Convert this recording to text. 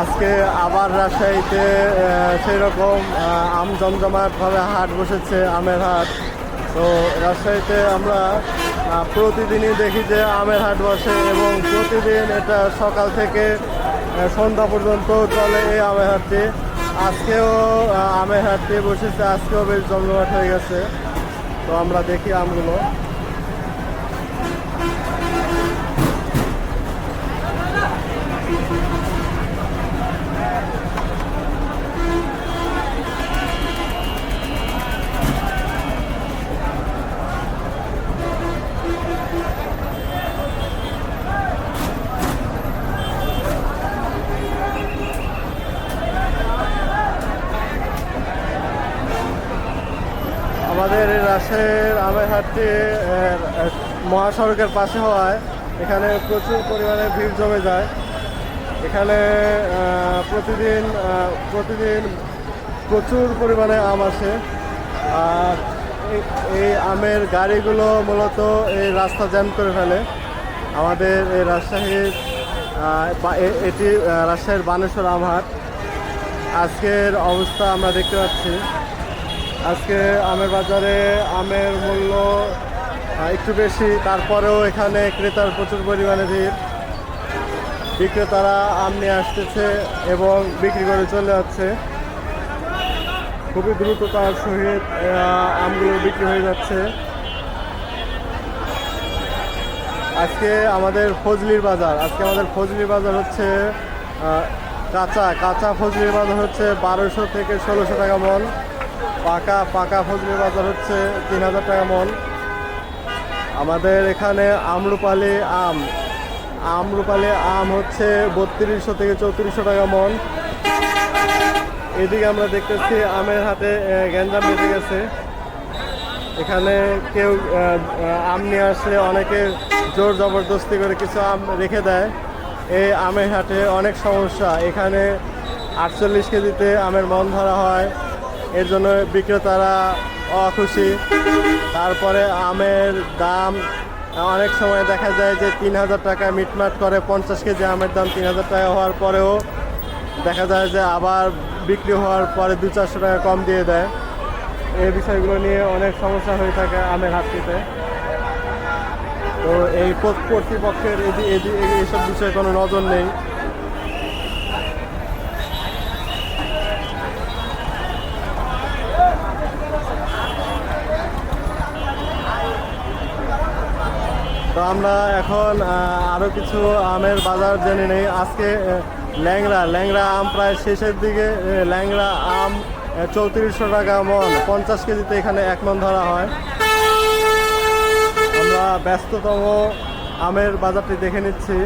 আজকে আবার রাজশাহীতে সেই রকম আম জমজমাটভাবে হাট বসেছে, আমের হাট। তো রাজশাহীতে আমরা প্রতিদিনই দেখি যে আমের হাট বসে এবং প্রতিদিন এটা সকাল থেকে সন্ধ্যা পর্যন্ত চলে এই আমের হাটটি। আজকেও আমের হাটটি বসেছে, আজকেও বেশ জমজমাট হয়ে গেছে। তো আমরা দেখি আমগুলো। আমাদের রাজশাহীর আমের হাটটি আহ, আহ, মহাসড়কের পাশে হওয়ায় এখানে প্রচুর পরিমাণে ভিড় জমে যায়। এখানে প্রতিদিন প্রতিদিন প্রচুর পরিমাণে আম আসে। আর এই- আমের গাড়িগুলো মূলত এই রাস্তা জ্যাম করে ফেলে। আমাদের এই রাজশাহীর এটি রাজশাহীর বানেশ্বর আম হাট। আজকের অবস্থা আমরা দেখতে পাচ্ছি। আজকে আমের বাজারে আমের মূল্য একটু বেশি, তারপরেও এখানে ক্রেতার প্রচুর পরিমাণে ভিড়। বিক্রেতারা আম নিয়ে আসতেছে এবং বিক্রি করে চলে যাচ্ছে। খুবই দ্রুততার সহিত আমগুলো বিক্রি হয়ে যাচ্ছে। আজকে আমাদের ফজলির বাজার, আজকে আমাদের ফজলির বাজার হচ্ছে কাঁচা কাঁচা ফজলির বাজার হচ্ছে বারোশো থেকে ষোলোশো টাকা মন। পাকা পাকা ফজলি বাজার হচ্ছে তিন হাজার টাকা মন আমাদের এখানে আমরুপালি আম। আমরুপালি আম হচ্ছে বত্রিশশো থেকে চৌত্রিশশো টাকা মন এদিকে আমরা দেখতেছি আমের হাতে গ্যাঞ্জাম বেঁধে গেছে। এখানে কেউ আম নিয়ে আসলে অনেকে জোর জবরদস্তি করে কিছু আম রেখে দেয়। এই আমের হাটে অনেক সমস্যা। এখানে আটচল্লিশ কেজিতে আমের মন ধরা হয়। এর জন্য বিক্রেতারা অখুশি। তারপরে আমের দাম, অনেক সময় দেখা যায় যে তিন হাজার টাকা মিটমাট করে পঞ্চাশ কেজি আমের দাম তিন হাজার টাকা হওয়ার পরেও দেখা যায় যে আবার বিক্রি হওয়ার পরে দু চারশো টাকা কম দিয়ে দেয়। এই বিষয়গুলো নিয়ে অনেক সমস্যা হয়ে থাকে আমের হাটটিতে। তো এই কর্তৃপক্ষের এইসব বিষয়ে কোনো নজর নেই। তো আমরা এখন আরও আরও কিছু আমের বাজার জেনে নেই। আজকে ল্যাংরা ল্যাংরা আম প্রায় শেষের দিকে ল্যাংরা আম চৌত্রিশশো টাকা মন, পঞ্চাশ কেজিতে এখানে এক মন ধরা হয়। আমরা ব্যস্ততম আমের বাজারটি দেখে নিচ্ছি।